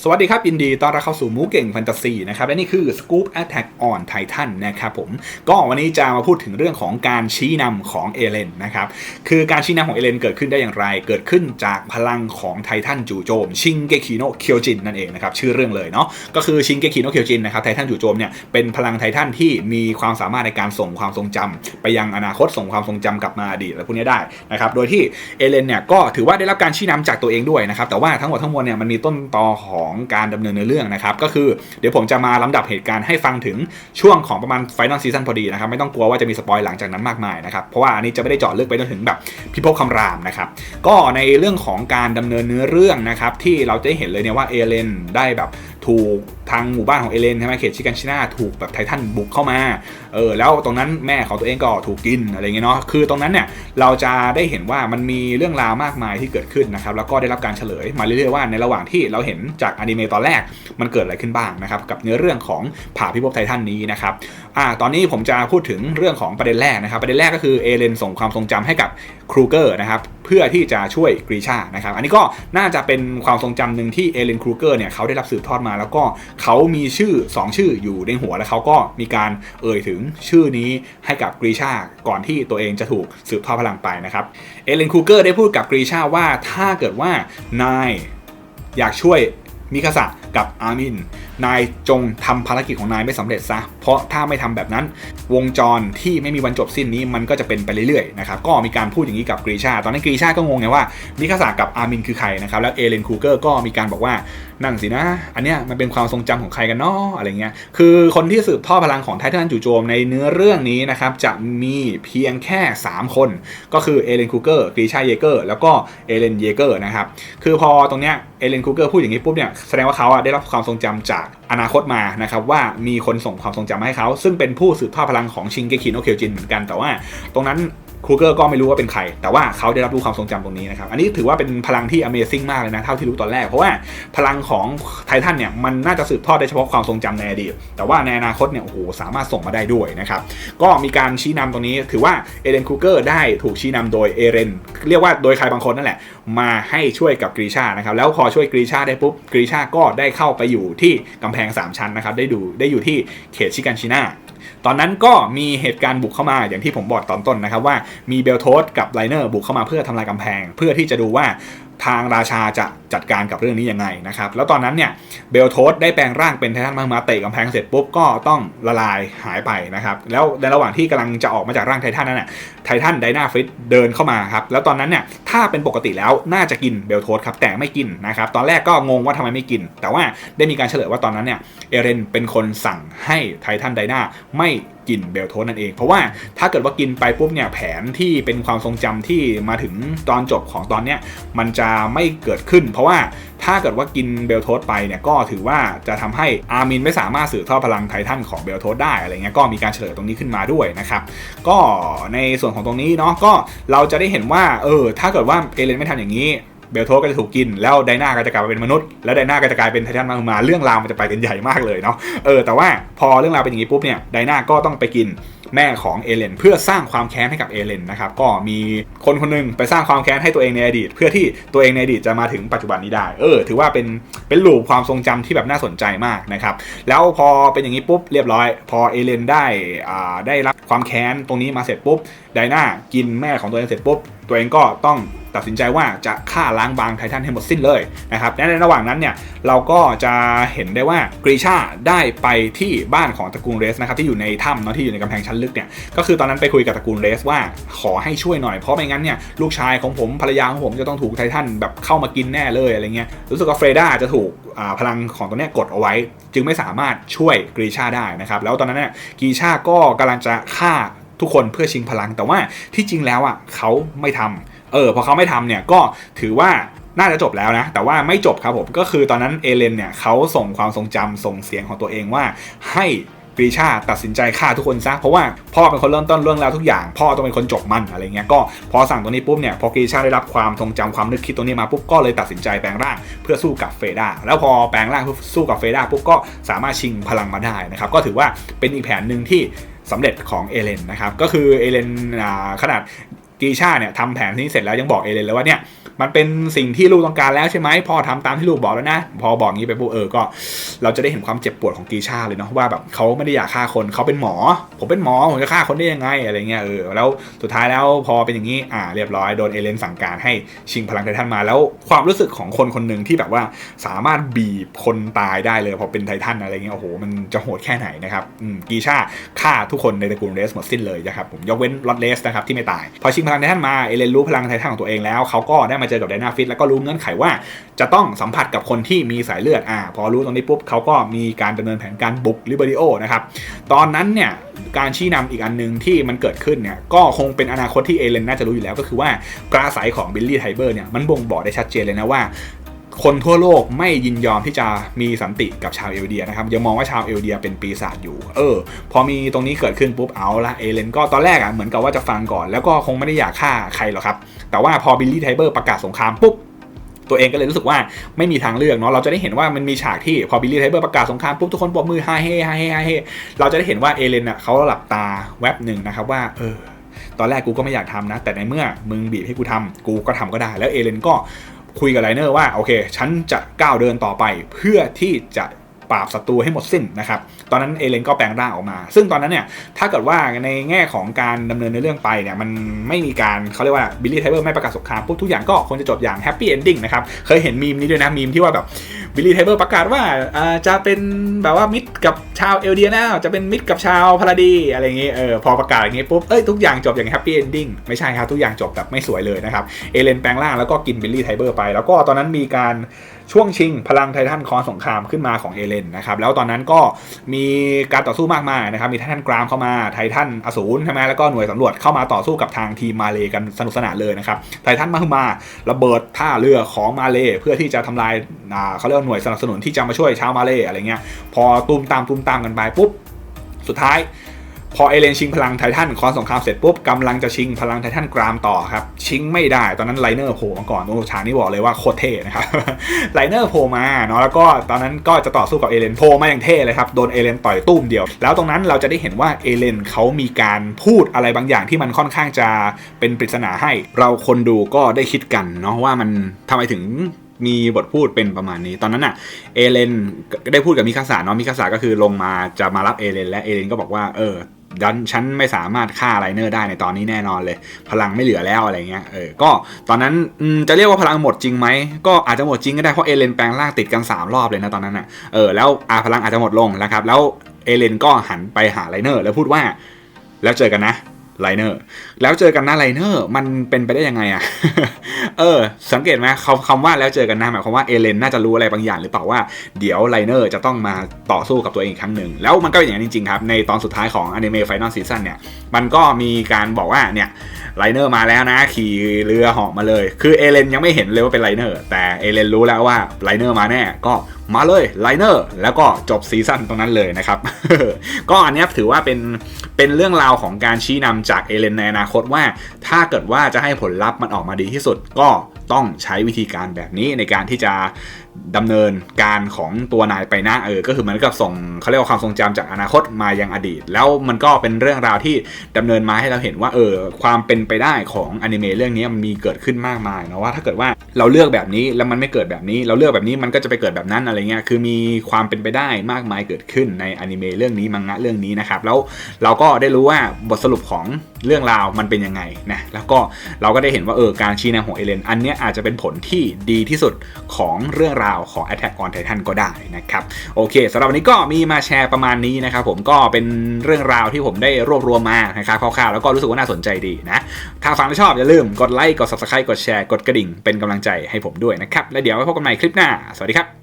สวัสดีครับยินดีต้อนรับเข้าสู่มูเก่งแฟนตาซีนะครับและนี่คือ Scoop Attack on Titan นะครับผมก็วันนี้จะมาพูดถึงเรื่องของการชี้นำของเอเลนนะครับคือการชี้นำของเอเลนเกิดขึ้นได้อย่างไร เกิดขึ้นจากพลังของไททันจู่โจม ชิงเกคิโนเคียวจินนั่นเองนะครับชื่อเรื่องเลยเนาะก็คือชิงเกคิโนเคียวจินนะครับไททันจู่โจมเนี่ยเป็นพลังไททันที่มีความสามารถในการส่งความทรงจำไปยังอนาคตส่งความทรงจำกลับมาอดีตอะไรพวกนี้ได้นะครับโดยที่เอเลนเนี่ยก็ถือว่าได้รับการชี้นำจากตัวเองด้วยนะครับแต่ว่าทั้งหมดทั้งมวลเนี่ยมันมีต้นตอของการดำเนินเนื้อเรื่องนะครับก็คือเดี๋ยวผมจะมาลำดับเหตุการณ์ให้ฟังถึงช่วงของประมาณไฟนอลซีซั่นพอดีนะครับไม่ต้องกลัวว่าจะมีสปอยหลังจากนั้นมากมายนะครับเพราะว่าอันนี้จะไม่ได้เจาะลึกไปจนถึงแบบพิภพคำรามนะครับก็ในเรื่องของการดำเนินเนื้อเรื่องนะครับที่เราจะเห็นเลยเนี่ยว่าเอเลนได้แบบ ถูกทางหมู่บ้านของเอเลนใช่ไหมเขตชิกันชินาถูกแบบไททันบุกเข้ามาเออแล้วตรงนั้นแม่ของตัวเองก็ถูกกินอะไรเงี้ยเนาะคือตรงนั้นเนี่ยเราจะได้เห็นว่ามันมีเรื่องราวมากมายที่เกิดขึ้นนะครับแล้วก็ได้รับการเฉลยมาเรื่อยๆว่าในระหว่างที่เราเห็นจากอนิเมะตอนแรกมันเกิดอะไรขึ้นบ้างนะครับกับเนื้อเรื่องของผ่าพิภพไททันนี้นะครับอ่าตอนนี้ผมจะพูดถึงเรื่องของประเด็นแรกนะครับประเด็นแรกก็คือเอเลนส่งความทรงจำให้กับครูเกอร์นะครับเพื่อที่จะช่วยกรีชานะครับอันนี้ก็น่าจะเป็นความทรงจำหนึ่งที่เอเลนครูเกอร์เนี่ยเขาได้รับสืบทอดมา แล้วก็เขามีชื่อ 2 ชื่ออยู่ในหัวแล้วเขาก็มีการเอ่ยถึงชื่อนี้ให้กับกรีชาก่อนที่ตัวเองจะถูกสืบทอดพลังไปนะครับเอเลนครูเกอร์ได้พูดกับกรีชาว่าถ้าเกิดว่านายอยากช่วย มิคาสะกับอามิน นายจงทำภารกิจของนายไม่สำเร็จซะ เพราะถ้าไม่ทำแบบนั้น วงจรที่ไม่มีวันจบสิ้นนี้มันก็จะเป็นไปเรื่อยๆนะครับ ก็มีการพูดอย่างนี้กับกรีชา ตอนนั้นกรีชาก็งงไงว่ามิคาสะกับอามินคือใครนะครับ แล้วเอเลนคูเกอร์ก็มีการบอกว่านั่นสินะ อันเนี้ยมันเป็นความทรงจำของใครกันเนาะอะไรเงี้ย คือคนที่สืบทอดพลังของไททันจู่โจมในเนื้อเรื่องนี้นะครับจะมีเพียงแค่ 3 คน ก็คือเอเลนคูเกอร์กรีชาเยเกอร์แล้วก็เอเลนเยเกอร์นะครับ คือพอตรงเนี้ยเอเลนคูเกอร์พูดอย่างนี้ปุ๊บเนี่ยแสดงว่าเขาอะได้รับความทรงจำจากอนาคตมานะครับว่ามีคนส่งความทรงจำมาให้เขา ซึ่งเป็นผู้สืบทอดพลังของชิงเกคิโนเคียวจินเหมือนกันแต่ว่า ตรงนั้น ครูเกอร์ก็ไม่รู้ว่าเป็นใคร แต่ว่าเขาได้รับรู้ความทรงจำตรงนี้นะครับ อันนี้ถือว่าเป็นพลังที่ Amazing มากเลยนะ เท่าที่รู้ตอนแรก เพราะว่าพลังของไททันเนี่ย มันน่าจะสืบทอดได้เฉพาะความทรงจำในอดีต แต่ว่าในอนาคตเนี่ย โอ้โห สามารถส่งมาได้ด้วยนะครับ ก็มีการชี้นำตรงนี้ ถือว่าเอเรนครูเกอร์ได้ถูกชี้นำโดยเอเรน เรียกว่าโดยใครบางคนนั่นแหละ มาให้ช่วยกับกรีชา นะครับ แล้วพอช่วยกรีชาได้ปุ๊บ กรีชาก็ได้เข้าไปอยู่ที่กำแพง 3 ชั้นนะครับ ได้ดู ได้อยู่ที่เขตชิกันชินา ตอนนั้นก็มีเหตุการณ์บุกเข้ามาอย่างที่ผมบอกตอนต้นนะครับว่ามีเบลโทสกับไลเนอร์บุกเข้ามาเพื่อทำลายกำแพง เพื่อที่จะดูว่าทางราชาจะ จัดการกับเรื่องนี้ยังไงนะครับ แล้วตอนนั้นเนี่ยเบลโทสได้แปลงร่างเป็นไททันมามาเตะกำแพงเสร็จปุ๊บก็ต้องละลายหายไปนะครับ แล้วในระหว่างที่กำลังจะออกมาจากร่างไททันนั้นน่ะไททันไดนาฟิตเดินเข้ามาครับแล้วตอนนั้นเนี่ยถ้าเป็นปกติแล้วน่าจะกินเบลโทสครับแต่ไม่กินนะครับตอนแรกก็งงว่าทำไมไม่กิน แต่ว่าได้มีการเฉลยว่าตอนนั้นเนี่ยเอเรนเป็นคนสั่งให้ไททันไดนาไม่กินเบลโทสนั่นเอง เพราะว่าถ้าเกิดว่ากินไปปุ๊บเนี่ยแผนที่เป็นความทรงจำที่มาถึงตอนจบของตอนเนี้ยมันจะไม่เกิดขึ้นเพราะว่าถ้าเกิดว่ากินเบลโทสไปเนี่ยก็ถือว่าจะทำให้อาร์มินไม่สามารถสืบทอดพลังไททันของเบลโทสได้อะไรเงี้ยก็มีการเฉลยตรงนี้ขึ้นมาด้วยนะครับก็ในส่วนของตรงนี้เนาะก็เราจะได้เห็นว่าเออถ้าเกิดว่าเอเลนไม่ทำอย่างนี้ เบลโทก็จะถูกกิน แล้วไดนาก็จะกลายเป็นมนุษย์ แล้วไดนาก็จะกลายเป็นไททันมามา เรื่องราวมันจะไปกันใหญ่มากเลยเนาะ เออ แต่ว่าพอเรื่องราวเป็นอย่างนี้ปุ๊บเนี่ย ไดนาก็ต้องไปกินแม่ของเอเลนเพื่อสร้างความแค้นให้กับเอเลนนะครับ ก็มีคนคนนึงไปสร้างความแค้นให้ตัวเองในอดีต เพื่อที่ตัวเองในอดีตจะมาถึงปัจจุบันนี้ได้ เออ ถือว่าเป็นเป็นลูปความทรงจำที่แบบน่าสนใจมากนะครับ แล้วพอเป็นอย่างนี้ปุ๊บเรียบร้อย พอเอเลนได้อ่าได้รับความแค้นตรงนี้มาเสร็จปุ๊บไดนากินแม่ของตัวเองเสร็จปุ๊บตัวเองก็ต้องตัดสินใจว่าจะฆ่าล้างบางไททันให้หมดสิ้นเลยนะครับและในระหว่างนั้นเนี่ยเราก็จะเห็นได้ว่ากรีชาได้ไปที่บ้านของตระกูลเรสนะครับที่อยู่ในถ้ำเนาะที่อยู่ในกำแพงชั้นลึกเนี่ยก็คือตอนนั้นไปคุยกับตระกูลเรสว่าขอให้ช่วยหน่อยเพราะไม่งั้นเนี่ยลูกชายของผมภรรยาของผมจะต้องถูกไททันแบบเข้ามากินแน่เลยอะไรเงี้ยรู้สึกว่าเฟรด้าจะถูกพลังของตัวเนี้ยกดเอาไว้ จึงไม่สามารถช่วยกรีชาได้นะครับแล้วตอนนั้นเนี่ยกรีชาก็กำลังจะฆ่า ทุกคนเพื่อชิงพลัง แต่ว่าที่จริงแล้วอะเขาไม่ทำเออพอเขาไม่ทำเนี่ยก็ถือว่าน่าจะจบแล้วนะ แต่ว่าไม่จบครับผมก็คือตอนนั้นเอเลนเนี่ยเขาส่งความทรงจำส่งเสียงของตัวเองว่าให้กรีชาตัดสินใจฆ่าทุกคนซะเพราะว่าพ่อเป็นคนเริ่มต้นเรื่องราวทุกอย่าง พ่อต้องเป็นคนจบมันอะไรเงี้ยก็พอสั่งตัวนี้ปุ๊บเนี่ยพอกรีชาได้รับความทรงจำความนึกคิดตรงนี้มาปุ๊บก็เลยตัดสินใจแปลงร่างเพื่อสู้กับเฟด้าแล้วพอแปลงร่างเพื่อสู้กับเฟด้าปุ๊บก็สามารถชิงพลังมาได้นะครับก็ถือว่าเป็นอีกแผนหนึ่งที่ สำเร็จของเอเลนนะครับก็คือเอเลนขนาด กีชาเนี่ยทำแผนนี้เสร็จแล้วยังบอกเอเลนเลยว่าเนี่ยมันเป็นสิ่งที่ลูกต้องการแล้วใช่ไหมพ่อทำตามที่ลูกบอกแล้วนะ พอบอกงี้ไปปุ๊บเออก็ เราจะได้เห็นความเจ็บปวดของกีชาเลยเนาะว่าแบบเขาไม่ได้อยากฆ่าคนเขาเป็นหมอ ผมเป็นหมอผมจะฆ่าคนได้ยังไงอะไรเงี้ยเออแล้วสุดท้ายแล้วพอเป็นอย่างนี้อ่าเรียบร้อยโดนเอเลนสั่งการให้ชิงพลังไททันมาแล้วความรู้สึกของคนคนหนึ่งที่แบบว่าสามารถบีบคนตายได้เลยพอเป็นไททันอะไรเงี้ยโอ้โหมันจะโหดแค่ไหนนะครับกีชาฆ่าทุกคนในตระกูลเรสหมดสิ้นเลยนะครับผมยกเว้นลอตเลสนะครับที่ไม่ตายพอชิงพลังไททันมาเอเลนรู้พลังไททันของตัวเองแล้วเขาก็ได้มาเจอกับไดนาฟิตแล้วก็รู้เงื่อนไขว่าจะต้องสัมผัสกับคนที่มีสายเลือดอ่าพอรู้ตรงนี้ปุ๊บเขาก็มีการดำเนินแผนการบุกลิเบริโอนะครับตอนนั้นเนี่ยการชี้นำอีกอันหนึ่งที่มันเกิดขึ้นเนี่ยก็คงเป็นอนาคตที่เอเลนน่าจะรู้อยู่แล้วก็คือว่ากราสายของบิลลี่ไทเบอร์เนี่ยมันบ่งบอกได้ชัดเจนเลยนะว่า คนทั่วโลกไม่ยินยอมที่จะมีสันติกับชาวเอลเดียนะครับยังมองว่าชาวเอลเดียเป็นปีศาจอยู่ เออ พอมีตรงนี้เกิดขึ้นปุ๊บเอาละเอเลนก็ตอนแรกอะเหมือนกับว่าจะฟังก่อน แล้วก็คงไม่ได้อยากฆ่าใครหรอกครับ แต่ว่าพอบิลลี่ไทเบอร์ประกาศสงครามปุ๊บตัวเองก็เลยรู้สึกว่าไม่มีทางเลือกเนาะเราจะได้เห็นว่ามันมีฉากที่พอบิลลี่ไทเบอร์ประกาศสงครามปุ๊บทุกคนปรบมือฮาเฮ่ฮาเฮ่ฮาเฮ่เราจะได้เห็นว่าเอเลนอะเขาหลับตาแวบหนึ่งนะครับว่าเออตอนแรกกูก็ไม่อยากทำนะ แต่ในเมื่อมึงบีบให้กูทำกูก็ทำก็ได้ แล้วเอเลนก็ คุยกับไลเนอร์ว่าโอเค ฉันจะก้าวเดินต่อไป เพื่อที่จะ ปราบศัตรูให้หมดสิ้นนะครับ ตอนนั้นเอเลนก็แปลงร่างออกมา ซึ่งตอนนั้นเนี่ย ถ้าเกิดว่าในแง่ของการดำเนินในเรื่องไปเนี่ย มันไม่มีการเขาเรียกว่าบิลลี่ไทเบอร์ไม่ประกาศสงครามปุ๊บทุกอย่างก็คงจะจบอย่างแฮปปี้เอนดิ้งนะครับ เคยเห็นมีมนี้ด้วยนะ มีมที่ว่าแบบบิลลี่ไทเบอร์ประกาศว่าจะเป็นแบบว่ามิตรกับชาวเอลเดียนะจะเป็นมิตรกับชาวพาราดีอะไรอย่างเงี้ยเออพอประกาศอย่างเงี้ยปุ๊บเอ้ยทุกอย่างจบอย่างแฮปปี้เอนดิ้งไม่ใช่ครับทุกอย่างจบแบบไม่สวยเลยนะครับเอเลนแปลงร่างแล้วก็กินบิลลี่ไทเบอร์ไป แล้วก็ตอนนั้นมีการช่วงชิงพลังไททันคอนสงครามขึ้นมาของเอเลนนะครับแล้วตอนนั้นก็มีการต่อสู้มากมายนะครับมีไททันกรามเข้ามาไททันอสูรใช่ไหมแล้วก็หน่วยสำรวจเข้ามาต่อสู้กับทางทีมมาเลกันสนุกสนานเลยนะครับไททันมาฮึมาระเบิดท่าเรือของมาเลเพื่อที่จะทำลายเขาเรียกว่าหน่วยสนับสนุนที่จะมาช่วยชาวมาเลอะไรเงี้ยพอตูมตามตูมตามกันไปปุ๊บสุดท้าย พอเอเลนชิงพลังไททันคอนสงครามเสร็จปุ๊บกำลังจะชิงพลังไททันกรามต่อครับชิงไม่ได้ตอนนั้นไลเนอร์โผล่มาก่อนโอ้ฉากนี้บอกเลยว่าโคตรเท่นะครับไลเนอร์โผล่มาเนาะแล้วก็ตอนนั้นก็จะต่อสู้กับเอเลนโผล่มาอย่างเท่เลยครับโดนเอเลนต่อยตุ้มเดียว แล้วตรงนั้นเราจะได้เห็นว่าเอเลนเขามีการพูดอะไรบางอย่างที่มันค่อนข้างจะเป็นปริศนาให้ เราคนดูก็ได้คิดกันเนาะว่ามันทำไมถึงมีบทพูดเป็นประมาณนี้ ตอนนั้นอะเอเลนได้พูดกับมิคาสาเนาะมิคาสาก็คือลงมาจะมารับเอเลนและเอเลนก็บอกว่าเออ ดันฉันไม่สามารถฆ่าไลเนอร์ได้ในตอนนี้แน่นอนเลย พลังไม่เหลือแล้วอะไรเงี้ยเออก็ตอนนั้นจะเรียกว่าพลังหมดจริงไหมก็อาจจะหมดจริงก็ได้เพราะเอเลนแปลงร่างติดกัน 3 รอบเลยนะตอนนั้นอะเออแล้วอาพลังอาจจะหมดลงนะครับแล้วเอเลนก็หันไปหาไลเนอร์แล้วพูดว่าแล้วเจอกันนะ ไลเนอร์แล้วเจอกันนะไลเนอร์มันเป็นไปได้ยังไงอะเออ สังเกตไหมคำคำว่าแล้วเจอกันนะหมายความว่าเอเลนน่าจะรู้อะไรบางอย่างหรือเปล่าว่าเดี๋ยวไลเนอร์จะต้องมาต่อสู้กับตัวเองอีกครั้งหนึ่งแล้วมันก็เป็นอย่างนั้นจริงๆครับ ในตอนสุดท้ายของอนิเมะไฟนอลซีซั่นเนี่ย มันก็มีการบอกว่าเนี่ยไลเนอร์มาแล้วนะ ขี่เรือเหาะมาเลย คือเอเลนยังไม่เห็นเลยว่าเป็นไลเนอร์แต่เอเลนรู้แล้วว่าไลเนอร์มาแน่ก็มาเลยไลเนอร์แล้วก็จบซีซั่นตรงนั้นเลยนะครับ ก็อันนี้ถือว่าเป็นเป็นเรื่องราวของการชี้นำจากเอเลนในอนาคตว่า ถ้าเกิดว่าจะให้ผลลัพธ์มันออกมาดีที่สุดก็ ต้องใช้วิธีการแบบนี้ในการที่จะดำเนินการของตัวนายไปนะเออ ก็คือเหมือนกับส่งเขาเรียกว่าความทรงจำจากอนาคตมายังอดีต แล้วมันก็เป็นเรื่องราวที่ดำเนินมาให้เราเห็นว่าเออความเป็นไปได้ของอนิเมะเรื่องนี้มันมีเกิดขึ้นมากมายนะว่าถ้าเกิดว่าเราเลือกแบบนี้แล้วมันไม่เกิดแบบนี้ เราเลือกแบบนี้มันก็จะไปเกิดแบบนั้นอะไรเงี้ยคือมีความเป็นไปได้มากมายเกิดขึ้นในอนิเมะเรื่องนี้มังงะเรื่องนี้นะครับแล้วเราก็ได้รู้ว่าบทสรุปของ เรื่องราวมันเป็นยังไงนะแล้วก็เราก็ได้เห็นว่าเออการชี้แนวของเอเลนอันเนี้ยอาจจะเป็นผลที่ดีที่สุดของเรื่องราวของ Attack on Titan ก็ได้นะครับโอเคสำหรับวันนี้ก็มีมาแชร์ประมาณนี้นะครับผมก็เป็นเรื่องราวที่ผมได้รวบรวมมานะครับคร่าวๆแล้วก็รู้สึกว่าน่าสนใจดีนะถ้าฟังแล้วชอบอย่าลืมกดไลค์กด subscribe กดแชร์กดกระดิ่งเป็นกำลังใจให้ผมด้วยนะครับแล้วเดี๋ยวไว้พบกันใหม่คลิปหน้าสวัสดีครับ